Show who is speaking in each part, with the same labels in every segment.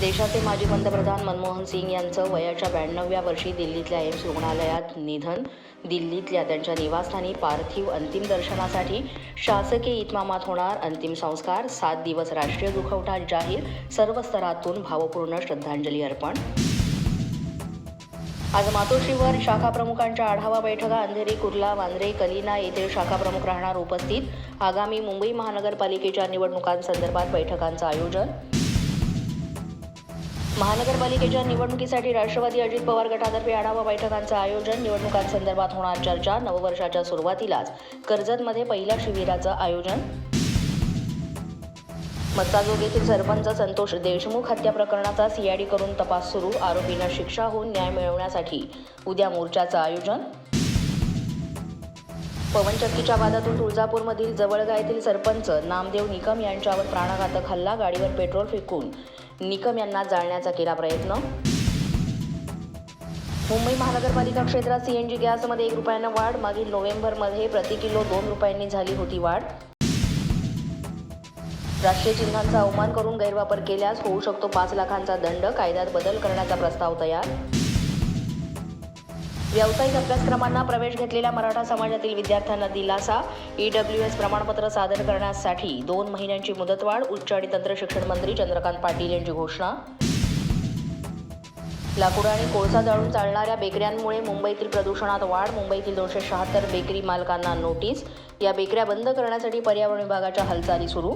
Speaker 1: देशाचे माजी पंतप्रधान मनमोहन सिंग यांचं वयाच्या ब्याण्णव्या वर्षी दिल्लीतल्या एम्स रुग्णालयात निधन. दिल्लीतल्या त्यांच्या निवासस्थानी पार्थिव अंतिम दर्शनासाठी शासकीय इतमामात होणार अंतिम संस्कार. सात दिवस राष्ट्रीय दुखवटा जाहीर. सर्व स्तरातून भावपूर्ण श्रद्धांजली अर्पण. आज मातोश्रीवर शाखा प्रमुखांच्या आढावा बैठका. अंधेरी कुर्ला वांद्रे कलिना येथे शाखा प्रमुख राहणार उपस्थित. आगामी मुंबई महानगरपालिकेच्या निवडणुकांसंदर्भात बैठकांचं आयोजन. महानगरपालिकेच्या निवडणुकीसाठी राष्ट्रवादी अजित पवार गटातर्फे आढावा बैठकांचं आयोजन निवडणुकांसंदर्भात होणार चर्चा नववर्षाच्या सुरुवातीलाच कर्जतमध्ये पहिल्या शिबिराचं आयोजन. मत्ताजोग येथील सरपंच संतोष देशमुख हत्या प्रकरणाचा सीआयडी करून तपास सुरू आरोपींना शिक्षा होऊन न्याय मिळवण्यासाठी उद्या मोर्चाचं आयोजन. पवनचक्कीच्या वादातून तुळजापूरमधील जवळगा येथील सरपंच नामदेव निकम यांच्यावर प्राणघातक हल्ला गाडीवर पेट्रोल फेकून निकम यांना जाळण्याचा केला प्रयत्न. मुंबई महानगरपालिका क्षेत्रात सीएनजी गॅसमध्ये एक रुपयानं वाढ मागील नोव्हेंबरमध्ये प्रति किलो दोन रुपयांनी झाली होती वाढ. राष्ट्रीय चिन्हांचा अवमान करून गैरवापर केल्यास होऊ शकतो पाच लाखांचा दंड कायद्यात बदल करण्याचा प्रस्ताव तयार. व्यावसायिक अभ्यासक्रमांना प्रवेश घेतलेल्या मराठा समाजातील विद्यार्थ्यांना दिलासा. ईडब्ल्यू एस प्रमाणपत्र सादर करण्यासाठी दोन महिन्यांची मुदतवाढ उच्च आणि तंत्र शिक्षण मंत्री चंद्रकांत पाटील यांची घोषणा. लाकूड आणि कोळसा जाळून चालणाऱ्या बेकऱ्यांमुळे मुंबईतील प्रदूषणात वाढ मुंबईतील दोनशे शहात्तर बेकरी मालकांना नोटीस. या बेकऱ्या बंद करण्यासाठी पर्यावरण विभागाच्या हालचाली सुरू.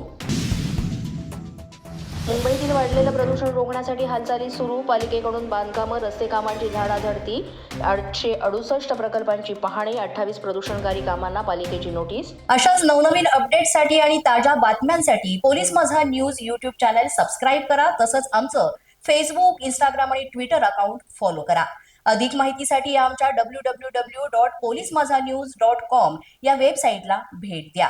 Speaker 1: मुंबईतील वाढलेलं प्रदूषण रोखण्यासाठी हालचाली सुरू. पालिकेकडून बांधकामं रस्ते कामांची झाडाझडती आठशे अडुसष्ट प्रकल्पांची पाहणी अठ्ठावीस प्रदूषणकारी कामांना पालिकेची नोटीस.
Speaker 2: अशाच नवनवीन अपडेटसाठी आणि ताज्या बातम्यांसाठी police Majha news YouTube channel subscribe करा. तसंच आमचं फेसबुक इंस्टाग्राम आणि ट्विटर अकाउंट फॉलो करा. अधिक माहितीसाठी आमच्या W W W dot police Majha news dot com या वेबसाईटला भेट द्या.